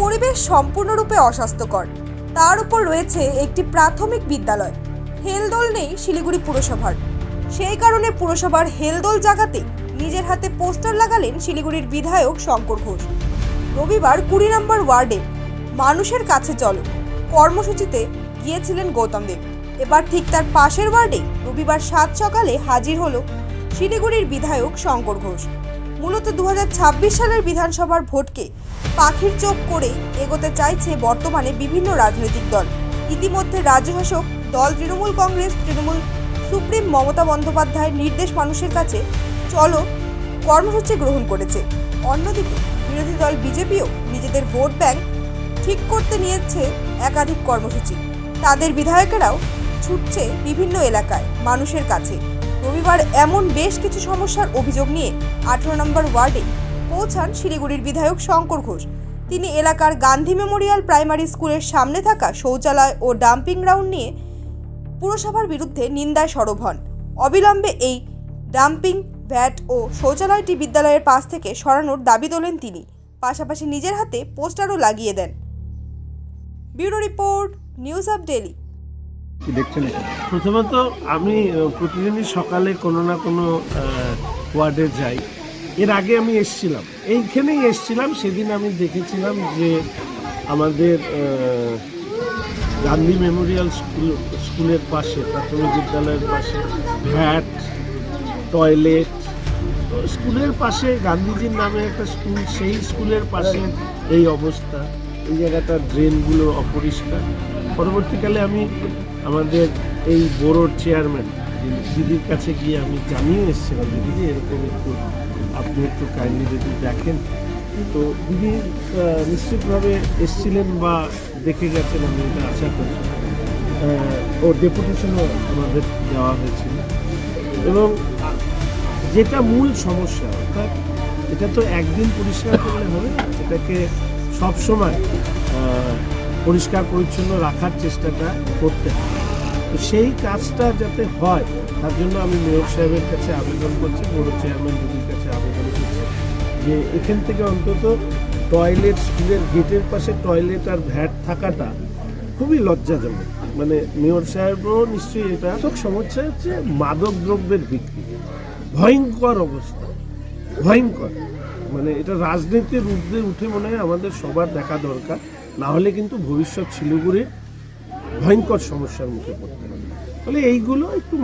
পরিবেশ সম্পূর্ণরূপে অস্বাস্থ্যকর। তার উপর রয়েছে একটি প্রাথমিক বিদ্যালয়। হেলদোল নেই শিলিগুড়ি পুরসভার। সেই কারণে পুরসভার হেলদোল জাগাতে নিজের হাতে পোস্টার লাগালেন শিলিগুড়ির বিধায়ক শঙ্কর ঘোষ। রবিবার কুড়ি নম্বর ওয়ার্ডে মানুষের কাছে চলো কর্মসূচিতে গিয়েছিলেন গৌতম দেব। এবার ঠিক তার পাশের ওয়ার্ডে রবিবার সাত সকালে হাজির হল শিলিগুড়ির বিধায়ক শঙ্কর ঘোষ। মূলত দু হাজার ছাব্বিশ সালের বিধানসভার ভোটকে পাখির চোখ করে এগোতে চাইছে বর্তমানে বিভিন্ন রাজনৈতিক দল। ইতিমধ্যে রাজ্য দল তৃণমূল কংগ্রেস, তৃণমূল সুপ্রিম মমতা বন্দ্যোপাধ্যায়ের নির্দেশ মানুষের কাছে, চলো কর্মসূচি গ্রহণ করেছে। অন্যদিকে বিরোধী দল বিজেপিও নিজেদের ভোট ব্যাংক ঠিক করতে নিয়েছে একাধিক কর্মসূচি। তাদের বিধায়কেরাও ছুটছে বিভিন্ন এলাকায় মানুষের কাছে। রবিবার এমন বেশ কিছু সমস্যার অভিযোগ নিয়ে আঠারো নম্বর ওয়ার্ডে পৌঁছান শিলিগুড়ির বিধায়ক শঙ্কর ঘোষ। তিনি এলাকার গান্ধী মেমোরিয়াল প্রাইমারি স্কুলের সামনে থাকা শৌচালয় ও ডাম্পিং গ্রাউন্ড নিয়ে পুরসভার বিরুদ্ধে নিন্দায় সরব হন। অবিলম্বে এই ডাম্পিং ভ্যাট ও শৌচালয়টি বিদ্যালয়ের পাশ থেকে সরানোর দাবি তোলেন তিনি। পাশাপাশি নিজের হাতে পোস্টারও লাগিয়ে দেন। Bureau report news up daily দেখছেন প্রথমত আমি প্রতিদিনই সকালে কোনো না কোনো ওয়ার্ডে যাই। এর আগে আমি এসছিলাম। এইখানেই এসছিলাম, সেদিন আমি দেখেছিলাম যে আমাদের গান্ধী মেমোরিয়াল স্কুল, স্কুলের পাশে, প্রাথমিক বিদ্যালয়ের পাশে, ভ্যাট, টয়লেট স্কুলের পাশে, গান্ধীজির নামে একটা স্কুল, সেই স্কুলের পাশে এই অবস্থা। এই জায়গাটা ড্রেনগুলো অপরিষ্কার। পরবর্তীকালে আমি আমাদের এই বোরোর চেয়ারম্যান দিদির কাছে গিয়ে আমি জানিয়ে এসেছিলাম, দিদি এরকম একটু আপনি একটু কাইন্ডলি যদি দেখেন। তো দিদি নিশ্চিতভাবে এসছিলেন বা দেখে গেছেন আমি এটা আশা করি ও ডেপুটেশনও আমাদের দেওয়া হয়েছিল। এবং যেটা মূল সমস্যা, অর্থাৎ এটা তো একদিন পরিষ্কার করলে হবে, এটাকে সবসময় পরিষ্কার পরিচ্ছন্ন রাখার চেষ্টাটা করতে হবে। তো সেই কাজটা যাতে হয় তার জন্য আমি মেয়র সাহেবের কাছে আবেদন করছি বড় চেয়ারম্যান দিদির কাছে আবেদন করছি যে এখান থেকে অন্তত টয়লেট স্কুলের গেটের পাশে টয়লেট আর ভ্যাট থাকাটা খুবই লজ্জাজনক। মানে মেয়র সাহেবও নিশ্চয়ই এটা তো সমস্যা হচ্ছে মাদক দ্রব্যের বিক্রি। ভয়ঙ্কর অবস্থা। ভয়ঙ্কর। মানে এটা রাজনীতির ঊর্ধ্বে উঠে মনে হয় আমাদের সবার দেখা দরকার। না হলে কিন্তু ভবিষ্যৎ শিলিগুড়ির ভয়ঙ্কর সমস্যার মুখে পড়তে হবে। তাহলে এইগুলো একটু